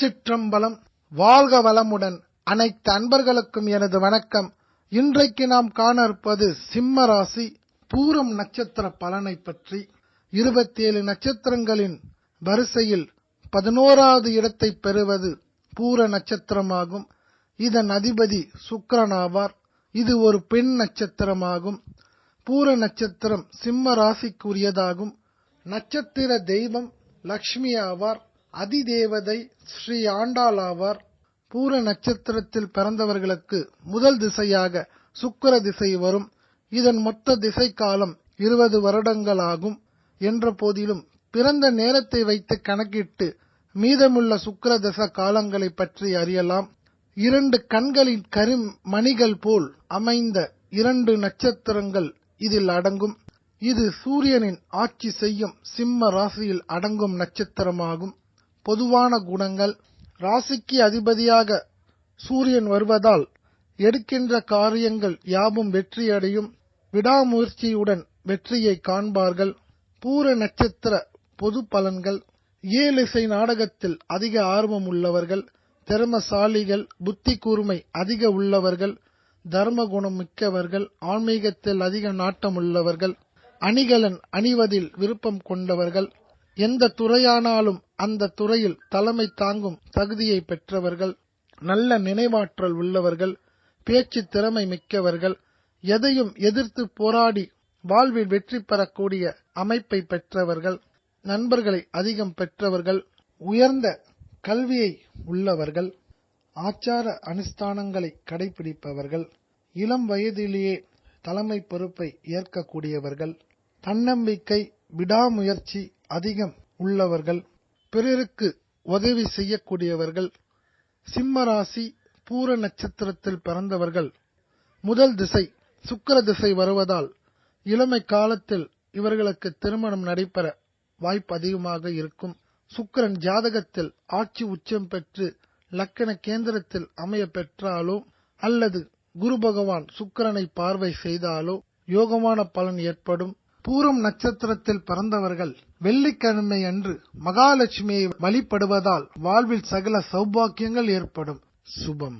திருச்சிற்றம்பலம் வாழ்க வளமுடன். அனைத்து அன்பர்களுக்கும் எனது வணக்கம். இன்றைக்கு நாம் காண இருப்பது சிம்ம ராசி பூரம் நட்சத்திர பலனை பற்றி. இருபத்தி ஏழு நட்சத்திரங்களின் வரிசையில் பதினோராவது இடத்தை பெறுவது பூர நட்சத்திரமாகும். இதன் அதிபதி சுக்கிரனாவார் இது ஒரு பெண் நட்சத்திரமாகும். பூர நட்சத்திரம் சிம்ம ராசிக்குரியதாகும் நட்சத்திர தெய்வம் லக்ஷ்மி ஆவார். அதிதேவதை ஸ்ரீ ஆண்டாள் ஆவார் பூர நட்சத்திரத்தில் பிறந்தவர்களுக்கு முதல் திசையாக சுக்கிர திசை வரும். இதன் மொத்த திசை காலம் இருபது வருடங்களாகும். என்ற போதிலும் பிறந்த நேரத்தை வைத்து கணக்கிட்டு மீதமுள்ள சுக்கிர தச காலங்களை பற்றி அறியலாம். இரண்டு கண்களின் கருமணிகள் போல் அமைந்த இரண்டு நட்சத்திரங்கள் இதில் அடங்கும். இது சூரியனின் ஆட்சி செய்யும் சிம்ம ராசியில் அடங்கும் நட்சத்திரமாகும். பொதுவான குணங்கள். ராசிக்கு அதிபதியாக சூரியன் வருவதால் எடுக்கின்ற காரியங்கள் யாவும் வெற்றியடையும். விடாமுயற்சியுடன் வெற்றியை காண்பார்கள். பூர நட்சத்திர பொது பலன்கள். ஏலிசை நாடகத்தில் அதிக ஆர்வம் உள்ளவர்கள். திறமசாலிகள் புத்தி கூர்மை அதிக உள்ளவர்கள். தர்ம குணம் மிக்கவர்கள். ஆன்மீகத்தில் அதிக நாட்டம் உள்ளவர்கள். அணிகலன் அணிவதில் விருப்பம் கொண்டவர்கள். எந்த துறையானாலும் அந்த துறையில் தலைமை தாங்கும் தகுதியை பெற்றவர்கள் நல்ல நினைவாற்றல் உள்ளவர்கள் பேச்சு திறமை மிக்கவர்கள் எதையும் எதிர்த்து போராடி வாழ்வில் வெற்றி பெறக்கூடிய அமைப்பை பெற்றவர்கள் நண்பர்களை அதிகம் பெற்றவர்கள் உயர்ந்த கல்வியை உள்ளவர்கள் ஆச்சார அனுஷ்டானங்களை கடைபிடிப்பவர்கள் இளம் வயதிலேயே தலைமை பொறுப்பை ஏற்கக்கூடியவர்கள் தன்னம்பிக்கை விடாமுயற்சி அதிகம் உள்ளவர்கள் பிறருக்கு உதவி செய்யக்கூடியவர்கள் சிம்ம ராசி பூர நட்சத்திரத்தில் பிறந்தவர்கள் முதல் திசை சுக்கர திசை வருவதால் இளமை காலத்தில் இவர்களுக்கு திருமணம் நடைபெற வாய்ப்பு அதிகமாக இருக்கும். சுக்கிரன் ஜாதகத்தில் ஆட்சி உச்சம் பெற்று லக்கண கேந்திரத்தில் அமைய பெற்றாலோ அல்லது குரு பகவான் சுக்கிரனை பார்வை செய்தாலோ யோகமான பலன் ஏற்படும். பூரம் நட்சத்திரத்தில் பிறந்தவர்கள் வெள்ளிக்கிழமை அன்று மகாலட்சுமியை வழிபடுவதால் வாழ்வில் சகல சௌபாக்கியங்கள் ஏற்படும். சுபம்.